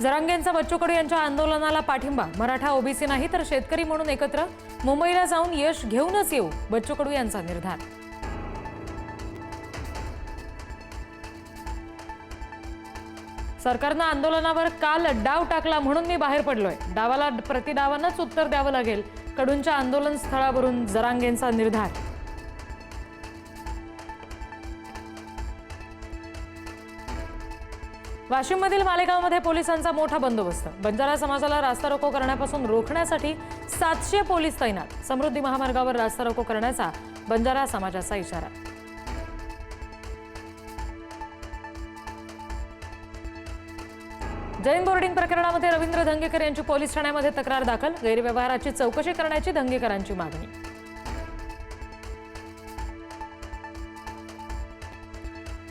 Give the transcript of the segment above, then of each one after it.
जरांगेंचा बच्चू कडू यांच्या आंदोलनाला पाठिंबा. मराठा ओबीसी नाही तर शेतकरी म्हणून एकत्र. मुंबईला जाऊन यश घेऊनच येऊ बच्चू कडू यांचा निर्धार. सरकारनं आंदोलनावर काल डाव टाकला म्हणून मी बाहेर पडलोय. डावाला प्रतिडावानंच उत्तर द्यावं लागेल. कडूंच्या आंदोलन स्थळावरून जरांगेंचा निर्धार. वाशिममधील मालेगावमध्ये पोलिसांचा मोठा बंदोबस्त. बंजारा समाजाला रास्ता रोको करण्यापासून रोखण्यासाठी सातशे पोलीस तैनात. समृद्धी महामार्गावर रास्ता रोको करण्याचा बंजारा समाजाचा इशारा. जैन बोर्डिंग प्रकरणामध्ये रवींद्र धंगेकर यांची पोलीस ठाण्यामध्ये तक्रार दाखल. गैरव्यवहाराची चौकशी करण्याची धंगेकरांची मागणी.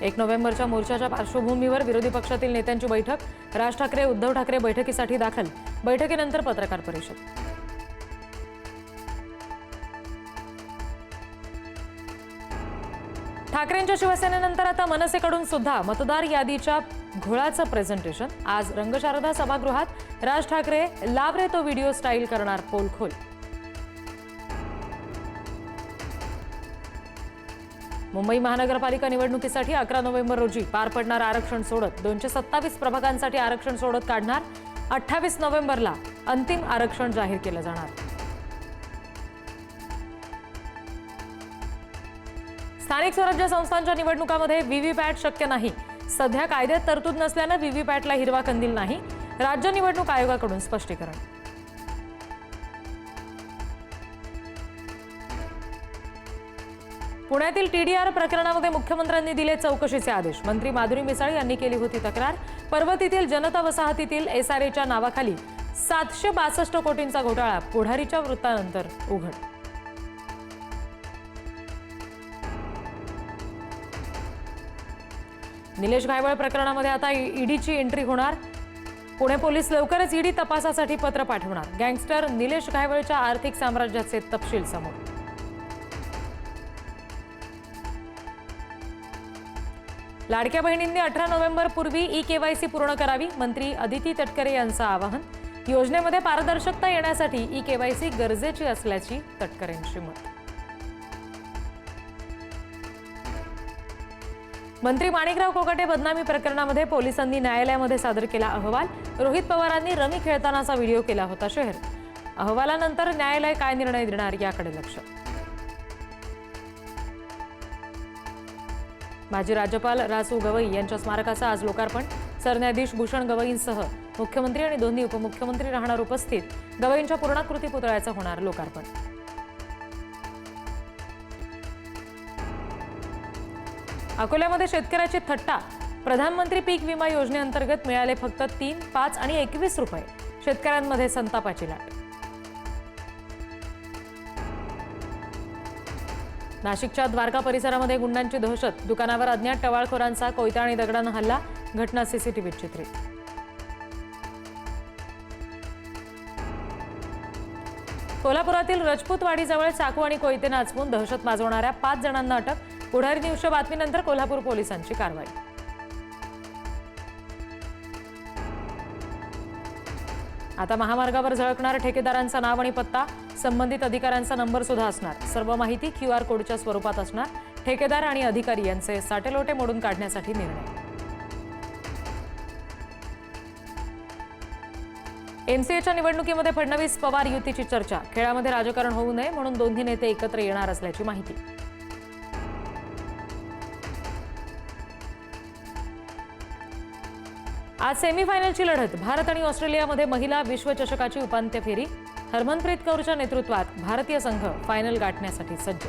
एक नोव्हेंबरच्या मोर्चाच्या पार्श्वभूमीवर विरोधी पक्षातील नेत्यांची बैठक. राज ठाकरे उद्धव ठाकरे बैठकीसाठी दाखल. बैठकीनंतर पत्रकार परिषद. ठाकरेंच्या शिवसेनेनंतर आता मनसेकडून सुद्धा मतदार यादीच्या घोळाचं प्रेझेंटेशन आज रंगशारदा सभागृहात राज ठाकरे लाभ रे तो व्हिडिओ स्टाईल करणार पोलखोल. मुंबई महानगरपालिका निवडणुकीसाठी अकरा नोव्हेंबर रोजी पार पडणार आरक्षण सोडत दोनशे सत्तावीस प्रभागांसाठी आरक्षण सोडत काढणार. अठ्ठावीस नोव्हेंबरला अंतिम आरक्षण जाहीर केलं जाणार. स्थानिक स्वराज्य संस्थांच्या निवडणुकामध्ये व्हीव्हीपॅट शक्य नाही. सध्या कायद्यात तरतूद नसल्यानं व्हीव्हीपॅटला हिरवा कंदील नाही. राज्य निवडणूक आयोगाकडून स्पष्टीकरण. पुण्यातील टीडीआर प्रकरणामध्ये मुख्यमंत्र्यांनी दिले चौकशीचे आदेश. मंत्री माधुरी मिसाळ यांनी केली होती तक्रार. पर्वतीतील जनता वसाहतीतील एसआरएच्या नावाखाली सातशे बासष्ट कोटींचा घोटाळा पुढारीच्या वृत्तानंतर उघड. निलेश घायवळ प्रकरणामध्ये आता ईडीची एंट्री होणार. पुणे पोलीस लवकरच ईडी तपासासाठी पत्र पाठवणार. गँगस्टर निलेश घायवळच्या आर्थिक साम्राज्याचे तपशील समोर. लाडक्या बहिणींनी अठरा नोव्हेंबर पूर्वी ई केवायसी पूर्ण करावी मंत्री अदिती तटकरे यांचं आवाहन. योजनेमध्ये पारदर्शकता येण्यासाठी ई केवायसी गरजेची असल्याची तटकरेंची मत. मंत्री माणिकराव कोकाटे बदनामी प्रकरणामध्ये पोलिसांनी न्यायालयामध्ये सादर केला अहवाल. रोहित पवारांनी रमी खेळतानाचा व्हिडिओ केला होता शहर. अहवालानंतर न्यायालय काय निर्णय देणार याकडे लक्ष. माजी राज्यपाल रासू गवई यांच्या स्मारकाचं आज लोकार्पण. सरन्यायाधीश भूषण गवईंसह मुख्यमंत्री आणि दोन्ही उपमुख्यमंत्री राहणार उपस्थित. गवईंच्या पूर्णाकृती पुतळ्याचं होणार लोकार्पण. अकोल्यामध्ये शेतकऱ्याची थट्टा. प्रधानमंत्री पीक विमा योजनेअंतर्गत मिळाले फक्त तीन पाच आणि एकवीस रुपये. शेतकऱ्यांमध्ये संतापाची लाट. नाशिकच्या द्वारका परिसरामध्ये गुंडांची दहशत. दुकानावर अज्ञात टवाळखोरांचा कोयता आणि दगडानं हल्ला. घटना सीसीटीव्हीत चित्रित. कोल्हापुरातील रजपूतवाडीजवळ चाकू आणि कोयते नाचवून दहशत माजवणाऱ्या पाच जणांना अटक. पुढारी न्यूजच्या बातमीनंतर कोल्हापूर पोलिसांची कारवाई. आता महामार्गावर झळकणार ठेकेदारांचा नाव आणि पत्ता संबंधित अधिकाऱ्यांचा नंबर सुद्धा असणार. सर्व माहिती क्यू आर कोडच्या स्वरूपात असणार. ठेकेदार आणि अधिकारी यांचे साटेलोटे मोडून काढण्यासाठी निर्णय. एमसीएच्या निवडणुकीमध्ये फडणवीस पवार युतीची चर्चा. खेळामध्ये राजकारण होऊ नये म्हणून दोन्ही नेते एकत्र येणार असल्याची माहिती. आज सेमीफायनलची लढत. भारत आणि ऑस्ट्रेलियामध्ये महिला विश्वचषकाची उपांत्य फेरी. हरमनप्रीत कौरच्या नेतृत्वात भारतीय संघ फायनल गाठण्यासाठी सज्ज.